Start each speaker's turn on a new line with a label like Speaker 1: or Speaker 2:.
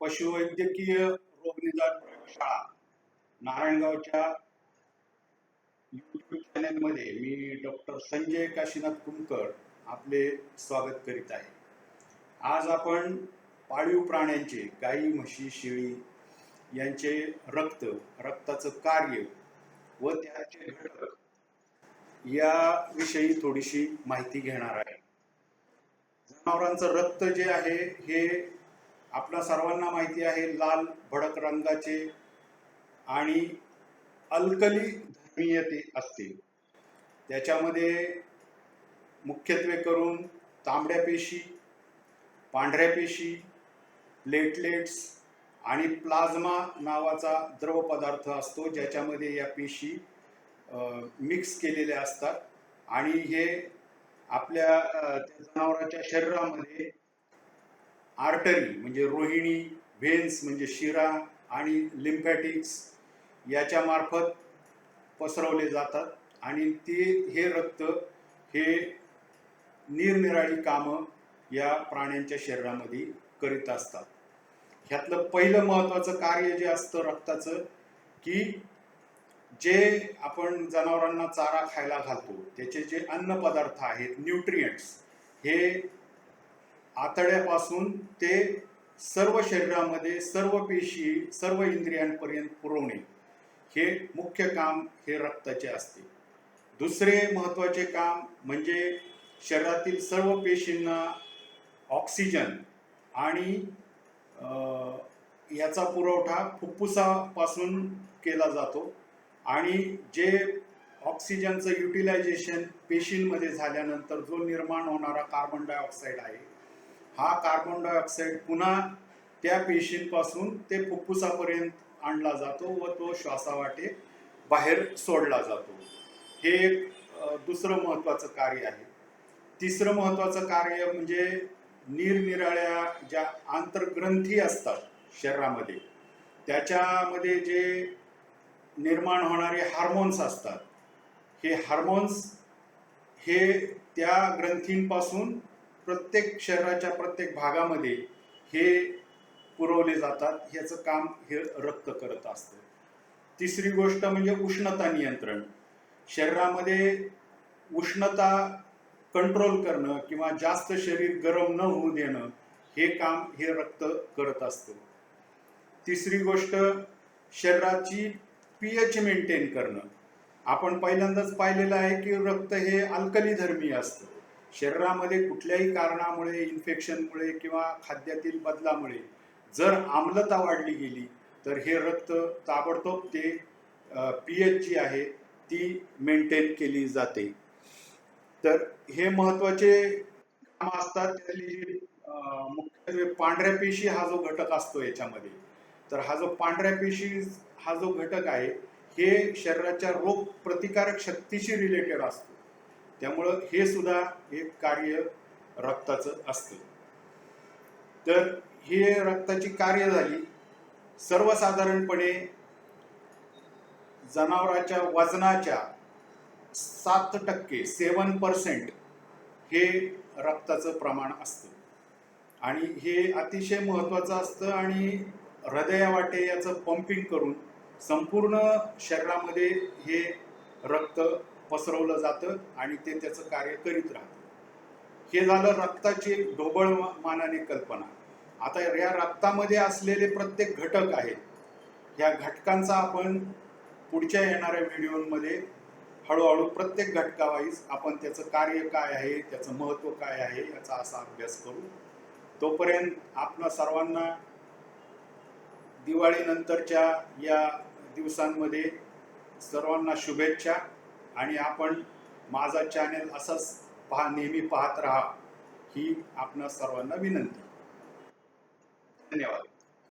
Speaker 1: पशुवैद्यकीय रोगनिदान प्रयोगशाळा. नारायणगावच्या युट्यूब चॅनेलमध्ये मी डॉक्टर संजय काशीनाथ कुमकर आपले स्वागत करीत आहे. आज आपण पाळीव प्राण्यांचे गाई म्हशी शेळी यांचे रक्त रक्ताचं कार्य व त्याचे घटक याविषयी थोडीशी माहिती घेणार आहे. जनावरांचं रक्त जे आहे हे आपल्या सर्वांना माहिती आहे लाल भडक रंगाचे आणि अल्कली धर्मीयते असते त्याच्यामध्ये मुख्यत्वे करून तांबड्या पेशी पांढऱ्या पेशी प्लेटलेट्स आणि प्लाझ्मा नावाचा द्रव पदार्थ असतो ज्याच्यामध्ये या पेशी मिक्स केलेल्या असतात. आणि हे आपल्या जनावराच्या शरीरामध्ये आर्टरी म्हणजे रोहिणी व्हेन्स म्हणजे शिरा आणि लिम्फॅटिक्स याच्यामार्फत पसरवले जातात. आणि ते हे रक्त हे निरनिराळी कामं या प्राण्यांच्या शरीरामध्ये करीत असतात. ह्यातलं पहिलं महत्त्वाचं कार्य जे असतं रक्ताचं की जे आपण जनावरांना चारा खायला घालतो त्याचे जे अन्न पदार्थ आहेत न्यूट्रियंट्स हे आतड्यापासून ते सर्व शरीरामध्ये सर्व पेशी सर्व इंद्रियांपर्यंत पुरवणे हे मुख्य काम हे रक्ताचे असते. दुसरे महत्त्वाचे काम म्हणजे शरीरातील सर्व पेशींना ऑक्सिजन आणि याचा पुरवठा फुफ्फुसापासून केला जातो आणि जे ऑक्सिजनचं युटिलायझेशन पेशींमध्ये झाल्यानंतर जो निर्माण होणारा कार्बन डायऑक्साईड आहे हा कार्बन डायऑक्साईड पुन्हा त्या पेशींपासून ते फुफ्फुसापर्यंत आणला जातो व तो श्वासावाटे बाहेर सोडला जातो. हे एक दुसरं महत्त्वाचं कार्य आहे. तिसरं महत्त्वाचं कार्य म्हणजे निरनिराळ्या ज्या आंतरग्रंथी असतात शरीरामध्ये त्याच्यामध्ये जे निर्माण होणारे हार्मोन्स असतात हे हार्मोन्स हे त्या ग्रंथींपासून प्रत्येक शरीराच्या प्रत्येक भागामध्ये हे पुरवले जातात. ह्याचं काम हे रक्त करत असतं. तिसरी गोष्ट म्हणजे उष्णता नियंत्रण. शरीरामध्ये उष्णता कंट्रोल करणं किंवा जास्त शरीर गरम न होऊ देणं हे काम हे रक्त करत असतं. तिसरी गोष्ट शरीराची पी एच मेंटेन करणं. आपण पहिल्यांदाच पाहिलेलं आहे की रक्त हे अल्कली धर्मीय असतं. शरीरामध्ये कुठल्याही कारणामुळे इन्फेक्शनमुळे किंवा खाद्यातील बदलामुळे जर आम्लता वाढली गेली तर हे रक्त ताबडतोब ते पी एच जी आहे ती मेंटेन केली जाते. तर हे महत्त्वाचे काम असतात त्यातली मुख्यत्वे पांढऱ्या पेशी हा जो घटक असतो याच्यामध्ये. तर हा जो पांढऱ्या पेशी हा जो घटक आहे हे शरीराच्या रोग प्रतिकारक शक्तीशी रिलेटेड असतो. त्यामुळं हे सुद्धा एक कार्य रक्ताचं असतं. तर हे रक्ताची कार्य झाली सर्वसाधारणपणे जनावराच्या वजनाच्या सात टक्के सेवन पर्सेंट हे रक्ताचं प्रमाण असतं. आणि हे अतिशय महत्त्वाचं असतं आणि हृदयावाटे याचं पंपिंग करून संपूर्ण शरीरामध्ये हे रक्त पसरवलं जातं आणि ते त्याचं कार्य करीत राहतं. हे झालं रक्ताची ढोबळ मानाने कल्पना. आता या रक्तामध्ये असलेले प्रत्येक घटक आहेत या घटकांचा आपण पुढच्या येणाऱ्या व्हिडिओमध्ये हळूहळू प्रत्येक घटकावाईज आपण त्याचं कार्य काय आहे त्याचं महत्त्व काय आहे याचा असा अभ्यास करू. तोपर्यंत आपणा सर्वांना दिवाळीनंतरच्या या दिवसांमध्ये सर्वांना शुभेच्छा. आणि आपण माझा चॅनेल असंच पहा नेहमी पाहत राहा ही आपणा सर्वांना विनंती. धन्यवाद.